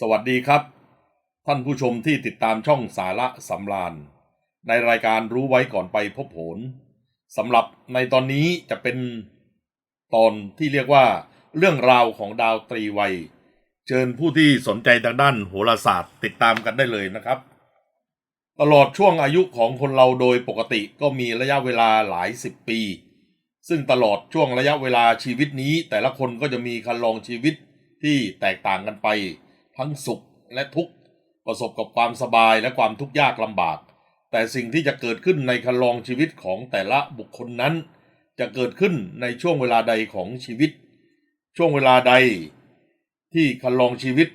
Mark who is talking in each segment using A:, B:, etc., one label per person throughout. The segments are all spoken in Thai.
A: สวัสดีครับ ท่านผู้ชมที่ติดตามช่องสาระสำราญ ในรายการรู้ไว้ก่อนไปพบผลสำหรับในตอนนี้จะเป็นตอนที่เรียกว่า เรื่องราวของดาวตรีวัย เชิญผู้ที่สนใจทางด้านโหราศาสตร์ติดตามกันได้เลยนะครับ ตลอดช่วงอายุของคนเราโดยปกติก็มีระยะเวลาหลายสิบปี ซึ่งตลอดช่วงระยะเวลาชีวิตนี้ แต่ละคนก็จะมีคันลองชีวิตที่แตกต่างกันไป ทั้งสุขและทุกข์ประสบกับความสบายและความทุกข์ยากลำบาก แต่สิ่งที่จะเกิดขึ้นในคันลองชีวิตของแต่ละบุคคลนั้น จะเกิดขึ้นในช่วงเวลาใดของชีวิต ช่วงเวลาใดที่คันลองชีวิต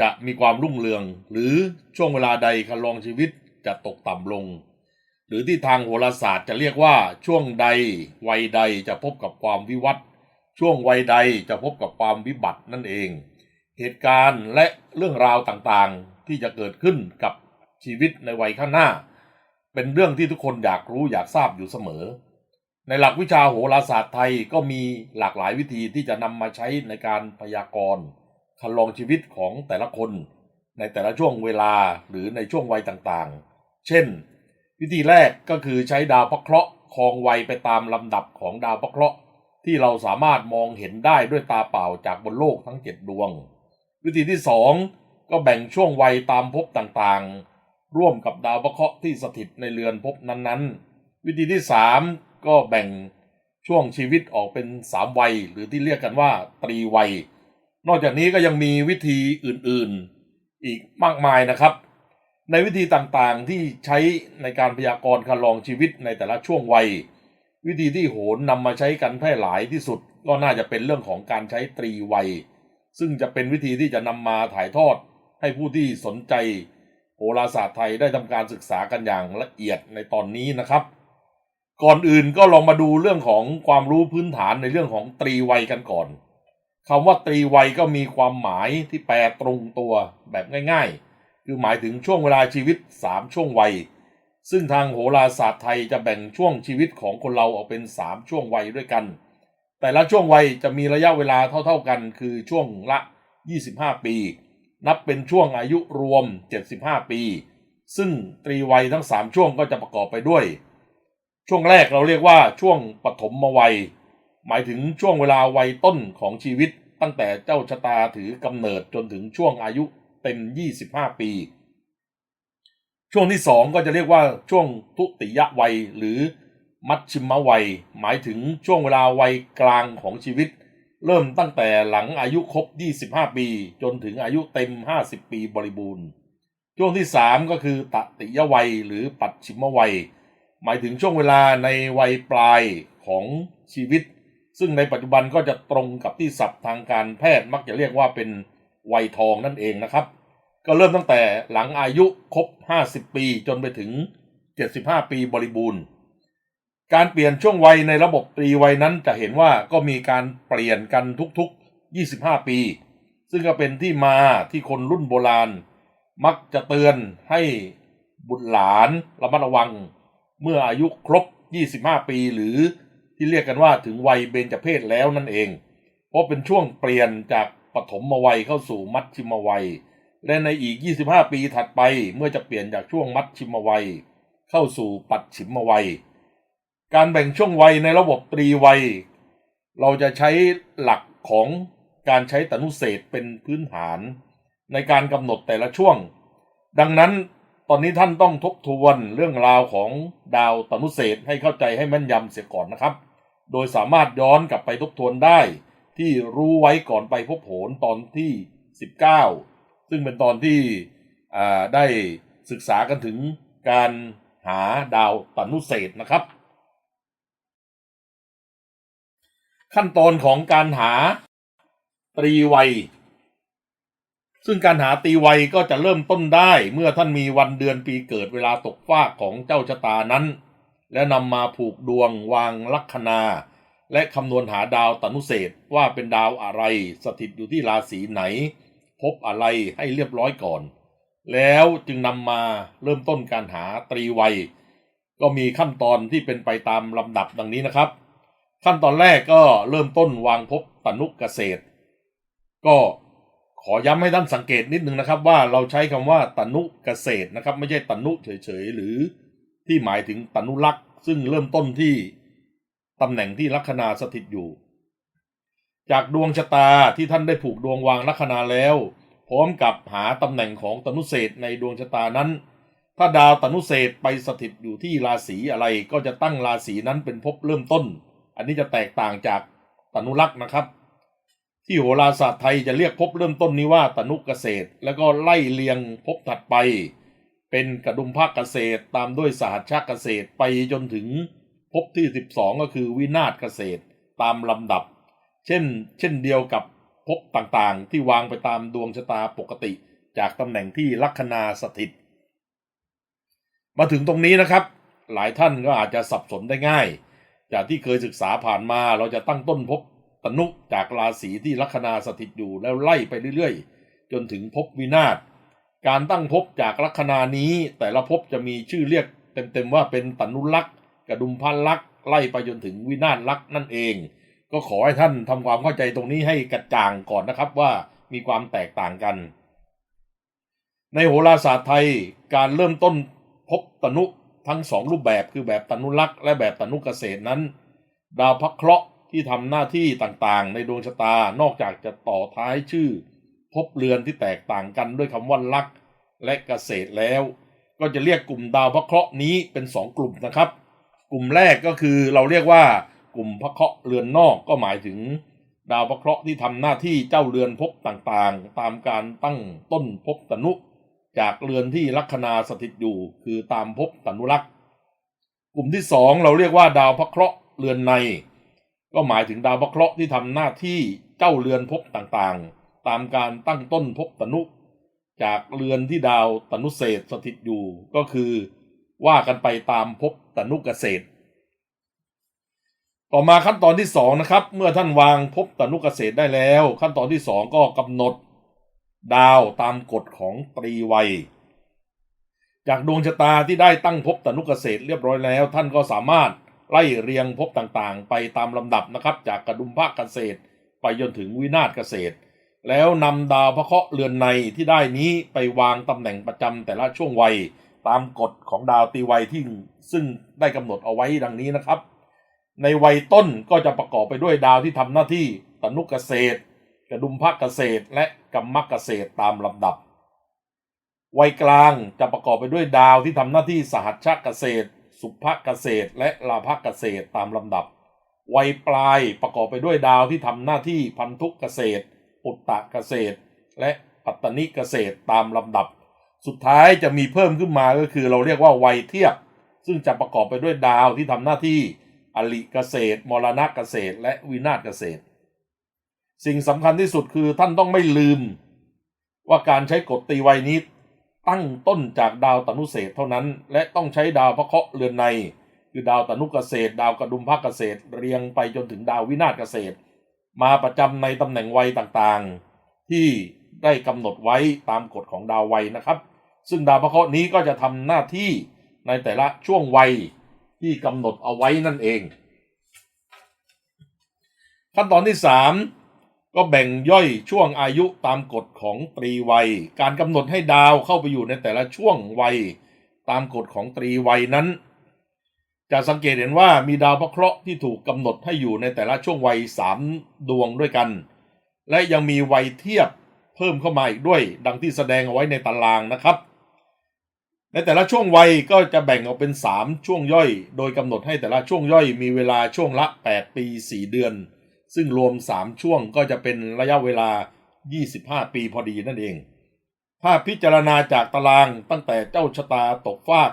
A: จะมีความรุ่งเรือง หรือช่วงเวลาใดคันลองชีวิตจะตกต่ำลง หรือที่ทางโหราศาสตร์จะเรียกว่าช่วงใดวัยใดจะพบกับความวิวัฒช่วงวัยใดจะพบกับความวิบัตินั่นเอง เหตุการณ์และเรื่องราวต่างๆ ที่จะเกิดขึ้นกับชีวิตในวัยข้างหน้า เป็นเรื่องที่ทุกคนอยากรู้อยากทราบอยู่เสมอ ในหลักวิชาโหราศาสตร์ไทยก็มีหลากหลายวิธีที่จะนำมาใช้ในการพยากรณ์คันลองชีวิตของแต่ละคน ในแต่ละช่วงเวลาหรือในช่วงวัยต่างๆ เช่น วิธีแรกก็คือใช้ดาวพระเคราะห์ครองวัยไปตามลำดับของดาวพระเคราะห์ที่เราสามารถมองเห็นได้ด้วยตาเปล่าจากบนโลกทั้งเจ็ดดวง วิธีที่สองก็แบ่งช่วงวัยตามภพต่างๆ ร่วมกับดาวพระเคราะห์ที่สถิตในเรือนภพนั้นๆ วิธีที่สามก็แบ่งช่วงชีวิตออกเป็นสามวัย หรือที่เรียกกันว่าตรีวัย นอกจากนี้ก็ยังมีวิธีอื่นๆ อีกมากมายนะครับ ในวิธีต่างๆที่ใช้ในการพยากรณ์คันลองชีวิตในแต่ละช่วงวัย วิธีที่โหนนำมาใช้กันแพร่หลายที่สุด ก็น่าจะเป็นเรื่องของการใช้ตรีวัย ซึ่งจะเป็นวิธีที่จะนำมาถ่ายทอดให้ผู้ที่สนใจโหราศาสตร์ไทยได้ทำการศึกษากันอย่างละเอียดในตอนนี้นะครับ ก่อนอื่นก็ลองมาดูเรื่องของความรู้พื้นฐานในเรื่องของตรีวัยกันก่อนคำว่าตรีวัยก็มีความหมายที่แปลตรงตัวแบบง่ายๆ คือหมายถึงช่วงเวลาชีวิต 3 ช่วงวัย ซึ่งทางโหราศาสตร์ไทยจะแบ่งช่วงชีวิตของคนเราออกเป็น 3 ช่วงวัยด้วยกัน แต่ละช่วงวัยจะมีระยะเวลาเท่า ๆกันคือช่วงละ 25 ปี นับเป็นช่วงอายุรวม 75 ปี ซึ่งตรีวัยทั้ง 3 ช่วงก็จะประกอบไปด้วย ช่วงแรกเราเรียกว่าช่วงปฐมวัย หมายถึงช่วงเวลาวัยต้นของชีวิตตั้งแต่เจ้าชะตาถือกำเนิดจนถึงช่วงอายุเต็ม 25 ปี ช่วงที่สองก็จะเรียกว่าช่วงทุติยวัยหรือ มัชชิมวัย หมายถึงช่วงเวลาวัยกลางของชีวิต เริ่มตั้งแต่หลังอายุครบ 25 ปี จนถึงอายุเต็ม 50 ปีบริบูรณ์ ช่วงที่สามก็คือตติยวัยหรือปัจฉิมวัย หมายถึงช่วงเวลาในวัยปลายของชีวิต ซึ่งในปัจจุบันก็จะตรงกับที่ศัพท์ทางการแพทย์มักจะเรียกว่าเป็นวัยทองนั่นเองนะครับ ก็เริ่มตั้งแต่หลังอายุครบ 50 ปี จนไปถึง 75 ปีบริบูรณ์ การเปลี่ยนช่วงวัยในระบบตรีวัยนั้นจะเห็นว่าก็มีการเปลี่ยนกันทุกๆ 25 ปี ซึ่งก็เป็นที่มาที่คนรุ่นโบราณ มักจะเตือนให้บุตรหลานระมัดระวัง เมื่ออายุครบ 25 ปีหรือที่เรียกกันว่าถึงวัยเบญจเพศแล้วนั่นเอง เพราะเป็นช่วงเปลี่ยนจากปฐมวัยเข้าสู่มัชชิมวัย และในอีก 25 ปีถัดไปเมื่อจะเปลี่ยนจากช่วงมัชชิมวัย เข้าสู่ปัจฉิมวัย การแบ่งช่วงวัยในระบบตรีวัย เราจะใช้หลักของการใช้ตนุเศษเป็นพื้นฐาน ในการกำหนดแต่ละช่วง ดังนั้นตอนนี้ท่านต้องทบทวนเรื่องราวของดาวตนุเศษให้เข้าใจให้แม่นยำเสียก่อนนะครับ โดยสามารถย้อนกลับไปทบทวนได้ที่รู้ไว้ก่อนไปพบโหนตอนที่ 19 ซึ่งเป็นตอนที่ได้ศึกษากันถึงการหาดาวตนุเศษนะครับ ขั้นตอนของการหาตรีวัย ซึ่งการหาตรีวัยก็จะเริ่มต้นได้เมื่อท่านมีวันเดือนปีเกิดเวลาตกฟากของเจ้าชะตานั้น และนำมาผูกดวงวางลัคนา และคำนวณหาดาวตนุเศษว่าเป็นดาวอะไรสถิตอยู่ที่ราศีไหน พบอะไรให้เรียบร้อยก่อน แล้วจึงนำมาเริ่มต้นการหาตรีวัย ก็มีขั้นตอนที่เป็นไปตามลำดับดังนี้นะครับ ขั้นตอนแรกก็เริ่มต้นวางพบตนุกเกษตร ก็ขอย้ำให้ท่านสังเกตนิดนึงนะครับ ว่าเราใช้คำว่าตนุเกษตรนะครับ ไม่ใช่ตนุเฉยๆหรือที่หมายถึงตนุลักษ์ซึ่งเริ่มต้นที่ตำแหน่งที่ลัคนาสถิตอยู่ จากดวงชะตาที่ท่านได้ผูกดวงวางลัคนาแล้ว พร้อมกับหาตำแหน่งของตนุเศษในดวงชะตานั้น ถ้าดาวตนุเศษไปสถิตอยู่ที่ราศีอะไรก็จะตั้งราศีนั้นเป็นภพเริ่มต้น อันนี้จะแตกต่างจากตนุลักษ์นะครับ ที่โหราศาสตร์ไทยจะเรียกภพเริ่มต้นนี้ว่าตนุเกษตร แล้วก็ไล่เรียงภพถัดไป เป็นกระดุมภาคเกษตร ตามด้วยสหัชชาเกษตรไปจนถึงภพที่ 12 ก็คือวินาศเกษตรตามลำดับ เช่น เช่นเดียวกับภพต่างๆ ที่วางไปตามดวงชะตาปกติ จากตำแหน่งที่ลัคนาสถิต มาถึงตรงนี้นะครับ หลายท่านก็อาจจะสับสนได้ง่าย จากที่เคยศึกษาผ่านมาเราจะตั้งต้นภพตนุจากราศีที่ลัคนาสถิตอยู่แล้วไล่ไปเรื่อยๆ จนถึงภพวินาศการตั้งภพจากลัคนานี้ แต่ละภพจะมีชื่อเรียกเต็มๆว่าเป็นตนุลักษ์กระดุมพันลักษ์ไล่ไปจนถึงวินาศลักษ์นั่นเอง ก็ขอให้ท่านทำความเข้าใจตรงนี้ให้กระจ่างก่อนนะครับว่ามีความแตกต่างกัน ในโหราศาสตร์ไทยการเริ่มต้นพบตนุ ทั้งสองรูปแบบคือแบบตนุลักษ์และแบบตนุเกษตรนั้น ดาวพักเคราะห์ที่ทำหน้าที่ต่างๆ ในดวงชะตานอกจากจะต่อท้ายชื่อ พบเรือนที่แตกต่างกันด้วยคำว่าลักษ์และเกษตรแล้ว ก็จะเรียกกลุ่มดาวพระเคราะห์นี้เป็นสองกลุ่มนะครับ กลุ่มแรกก็คือเราเรียกว่ากลุ่มพระเคราะห์เรือนนอกก็หมายถึง ดาวพระเคราะห์ที่ทำหน้าที่เจ้าเรือนภพต่างๆ ตามการตั้งต้นภพตนุ จากเรือนที่ลัคนาสถิตอยู่คือตามภพตนุลักษ์กลุ่มที่สองเราเรียกว่าดาวพระเคราะห์เรือนใน ก็หมายถึงดาวพระเคราะห์ที่ทำหน้าที่เจ้าเรือนภพต่างๆ ตามการตั้งต้นภพตนุ จากเรือนที่ดาวตนุเศษสถิตอยู่ก็คือว่ากันไปตามภพตนุเกษตร ต่อมาขั้นตอนที่สองนะครับ เมื่อท่านวางภพตนุเกษตรได้แล้ว ขั้นตอนที่สองก็กำหนด ดาวตามกฎของตรีวัย จากดวงชะตาที่ได้ตั้งภพตนุกเกษตรเรียบร้อยแล้ว ท่านก็สามารถไล่เรียงภพต่างๆ ไปตามลำดับนะครับ จากกระดุมภาคเกษตร ไปจนถึงวินาศเกษตร แล้วนำดาวพระเคราะห์เรือนในที่ได้นี้ไปวางตำแหน่งประจำแต่ละช่วงวัย ตามกฎของดาวตีวัยที่ซึ่งได้กำหนดเอาไว้ดังนี้นะครับ ในวัยต้นก็จะประกอบไปด้วยดาวที่ทำหน้าที่ตนุกเกษตร กระดุมภาคเกษตรและกัมมเกษตรตามลำดับ วัยกลางจะประกอบไปด้วยดาวที่ทำหน้าที่สหัชชเกษตร สุภเกษตร และลาภเกษตรตามลำดับ วัยปลายประกอบไปด้วยดาวที่ทำหน้าที่พันธุกเกษตร อุตตะเกษตร และปัตตนิเกษตรตามลำดับ สุดท้ายจะมีเพิ่มขึ้นมาก็คือเราเรียกว่าวัยเทียบ ซึ่งจะประกอบไปด้วยดาวที่ทำหน้าที่อลิเกษตร มรณะเกษตร และวินาศเกษตร สิ่งสำคัญที่สุดคือท่านต้องไม่ลืม ว่าการใช้กฎตีวัยนี้ตั้งต้นจากดาวตนุเศษเท่านั้น และต้องใช้ดาวพระเคราะห์เรือนใน คือดาวตนุเกษตร ดาวกระดุมภาคเกษตร เรียงไปจนถึงดาววินาศเกษตร มาประจำในตำแหน่งวัยต่างๆ ที่ได้กำหนดไว้ตามกฎของดาววัยนะครับ ซึ่งดาวพระเคราะห์นี้ก็จะทำหน้าที่ในแต่ละช่วงวัยที่กำหนดเอาไว้นั่นเอง ขั้นตอนที่สาม ก็แบ่งย่อยช่วงอายุตามกฎของตรีวัย การกำหนดให้ดาวเข้าไปอยู่ในแต่ละช่วงวัย ตามกฎของตรีวัยนั้น จะสังเกตเห็นว่ามีดาวพระเคราะห์ที่ถูกกำหนดให้อยู่ในแต่ละช่วงวัยสามดวงด้วยกัน และยังมีวัยเทียบเพิ่มเข้ามาอีกด้วย ดังที่แสดงเอาไว้ในตารางนะครับ ในแต่ละช่วงวัยก็จะแบ่งออกเป็น 3 ช่วงย่อย โดยกำหนดให้แต่ละช่วงย่อยมีเวลาช่วงละ 8 ปี 4 เดือน ซึ่งรวม 3 ช่วงก็จะเป็นระยะเวลา 25 ปีพอดีนั่นเอง ถ้าพิจารณาจากตารางตั้งแต่เจ้าชะตาตกฟาก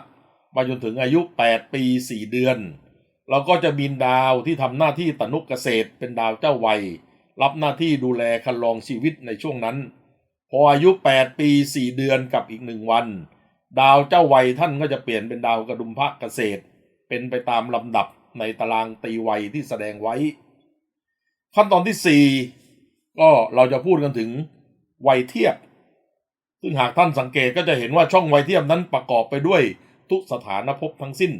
A: มาจนถึงอายุ 8 ปี 4 เดือน เราก็จะบินดาวที่ทำหน้าที่ตนุกเกษตรเป็นดาวเจ้าวัย รับหน้าที่ดูแลคันลองชีวิตในช่วงนั้น พออายุ 8 ปี 4 เดือนกับอีกหนึ่งวัน ดาวเจ้าวัยท่านก็จะเปลี่ยนเป็นดาวกระดุมพระเกษตร เป็นไปตามลำดับในตารางตีวัยที่แสดงไว้ ขั้นตอนที่ 4 ก็เราจะพูดกันถึงวัยเทียบ ซึ่งหากท่านสังเกตก็จะเห็นว่าช่องวัยเทียบนั้นประกอบไปด้วยทุกสถานภพทั้งสิ้น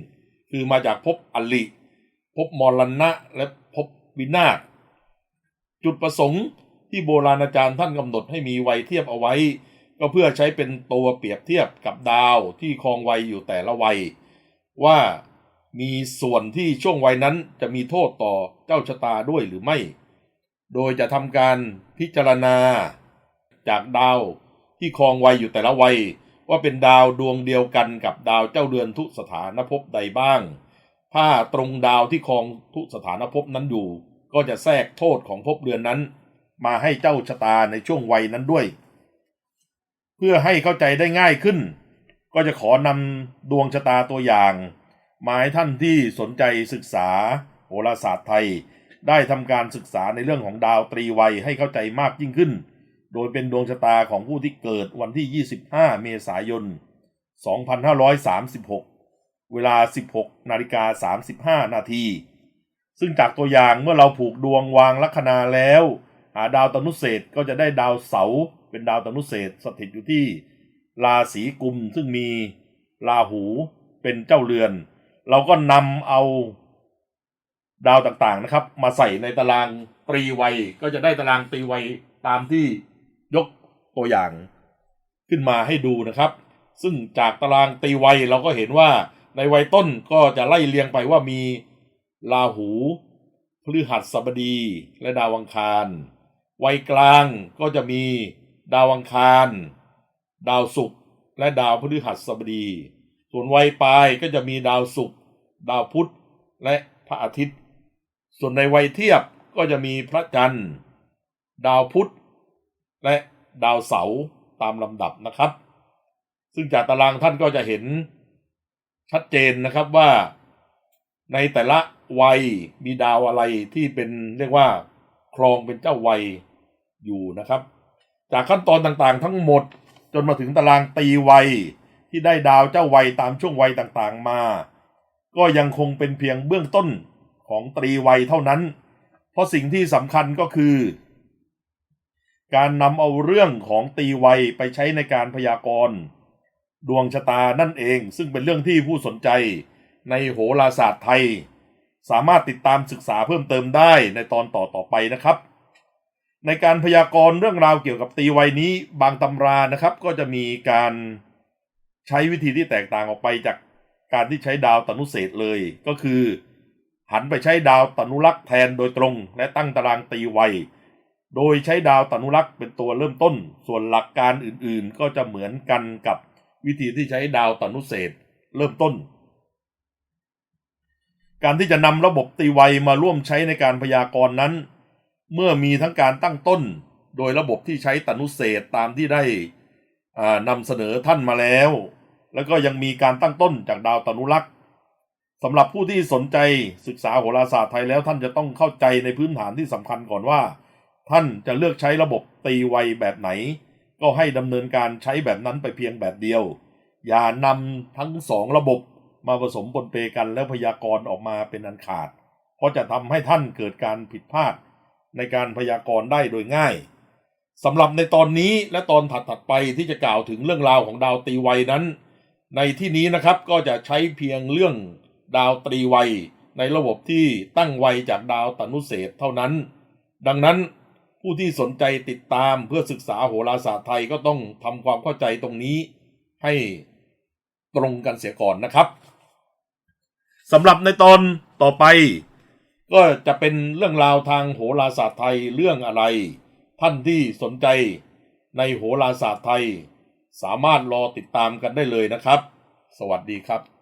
A: คือมาจากภพอลิภพมรณะและภพวินาศจุดประสงค์ที่โบราณอาจารย์ท่านกำหนดให้มีวัยเทียบเอาไว้ ก็เพื่อใช้เป็นตัวเปรียบเทียบกับดาวที่ครองวัยอยู่แต่ละวัย ว่ามีส่วนที่ช่วงวัยนั้นจะมีโทษต่อเจ้าชะตาด้วยหรือไม่ โดยจะทำการพิจารณา จากดาวที่ครองวัยอยู่แต่ละวัย ว่าเป็นดาวดวงเดียวกันกับดาวเจ้าเรือนทุสถานภพใดบ้าง ถ้าตรงดาวที่ครองทุสถานภพนั้นอยู่ ก็จะแทรกโทษของภพเรือนนั้น มาให้เจ้าชะตาในช่วงวัยนั้นด้วย เพื่อให้เข้าใจได้ง่ายขึ้น ก็จะขอนำดวงชะตาตัวอย่างมาให้ท่านที่สนใจศึกษาโหราศาสตร์ไทย ได้ทำการศึกษาในเรื่องของดาวตรีวัยให้เข้าใจมากยิ่งขึ้น โดยเป็นดวงชะตาของผู้ที่เกิดวันที่ 25 เมษายน 2536 เวลา 16 นาฬิกา 35 นาที ซึ่งจากตัวอย่างเมื่อเราผูกดวงวางลัคนาแล้ว หาดาวตนุเศษก็จะได้ดาวเสาเป็นดาวตนุเศษสถิตอยู่ที่ราศีกุมซึ่งมีราหูเป็นเจ้าเรือน เราก็นำเอา ดาวต่างๆนะครับ มาใส่ในตารางตรีวัยก็จะได้ตารางตรีวัยตามที่ยกตัวอย่างขึ้นมาให้ดูนะครับ ซึ่งจากตารางตรีวัยเราก็เห็นว่าในวัยต้นก็จะไล่เรียงไปว่ามีราหูพฤหัสบดี และดาวอังคาร วัยกลางก็จะมีดาวอังคาร ดาวศุกร์และดาวพฤหัสบดี ส่วนวัยปลายก็จะมีดาวศุกร์ดาวพุธและพระอาทิตย์ ส่วนในวัยเทียบก็จะมีพระจันทร์ ดาวพุธ และดาวเสาร์ตามลำดับนะครับ ซึ่งจากตารางท่านก็จะเห็นชัดเจนนะครับว่าในแต่ละวัยมีดาวอะไรที่เป็นเรียกว่าครองเป็นเจ้าวัยอยู่นะครับ จากขั้นตอนต่างๆ ทั้งหมดจนมาถึงตารางตีวัยที่ได้ดาวเจ้าวัยตามช่วงวัยต่างๆมา ก็ยังคงเป็นเพียงเบื้องต้น ของตรีวัยเท่านั้น เพราะสิ่งที่สำคัญก็คือ การนำเอาเรื่องของตีวัยไปใช้ในการพยากรณ์ดวงชะตานั่นเองซึ่งเป็นเรื่องที่ผู้สนใจในโหราศาสตร์ไทย สามารถติดตามศึกษาเพิ่มเติมได้ในตอนต่อต่อไปนะครับ ในการพยากรณ์เรื่องราวเกี่ยวกับตีวัยนี้บางตำรานะครับ ก็จะมีการใช้วิธีที่แตกต่างออกไปจากการที่ใช้ดาวตนุเศษเลย ก็คือ หันไปใช้ดาวตนุรักษ์แทนโดยตรง และตั้งตารางตีวัยโดยใช้ดาวตนุรักษ์เป็นตัวเริ่มต้น ส่วนหลักการอื่นๆ ก็จะเหมือนกันกับวิธีที่ใช้ดาวตนุเศษเริ่มต้น การที่จะนำระบบตีวัยมาร่วมใช้ในการพยากรณ์นั้น เมื่อมีทั้งการตั้งต้น โดยระบบที่ใช้ตนุเศษตามที่ได้นำเสนอท่านมาแล้ว แล้วก็ยังมีการตั้งต้นจากดาวตนุรักษ์ สำหรับผู้ที่สนใจศึกษาโหราศาสตร์ไทยแล้วท่านจะต้องเข้าใจในพื้นฐานที่สำคัญก่อนว่า ท่านจะเลือกใช้ระบบตีวัยแบบไหน ก็ให้ดำเนินการใช้แบบนั้นไปเพียงแบบเดียว อย่านำทั้งสองระบบมาผสมปนเปกันแล้วพยากรณ์ออกมาเป็นอันขาด เพราะจะทำให้ท่านเกิดการผิดพลาด ในการพยากรณ์ได้โดยง่ายสำหรับในตอนนี้และตอนถัดๆไปที่จะกล่าวถึงเรื่องราวของดาวตรีวัยนั้น ในที่นี้นะครับก็จะใช้เพียงเรื่อง ดาวตรีวัย ในระบบที่ตั้งไวยจากดาวตนุเศษเท่านั้น ดังนั้นผู้ที่สนใจติดตามเพื่อศึกษาโหราศาสตร์ไทยก็ต้องทำความเข้าใจตรงนี้ให้ตรงกันเสียก่อนนะครับสำหรับในตอนต่อไป ก็จะเป็นเรื่องราวทางโหราศาสตร์ไทยเรื่องอะไร ท่านที่สนใจในโหราศาสตร์ไทย สามารถรอติดตามกันได้เลยนะครับ สวัสดีครับ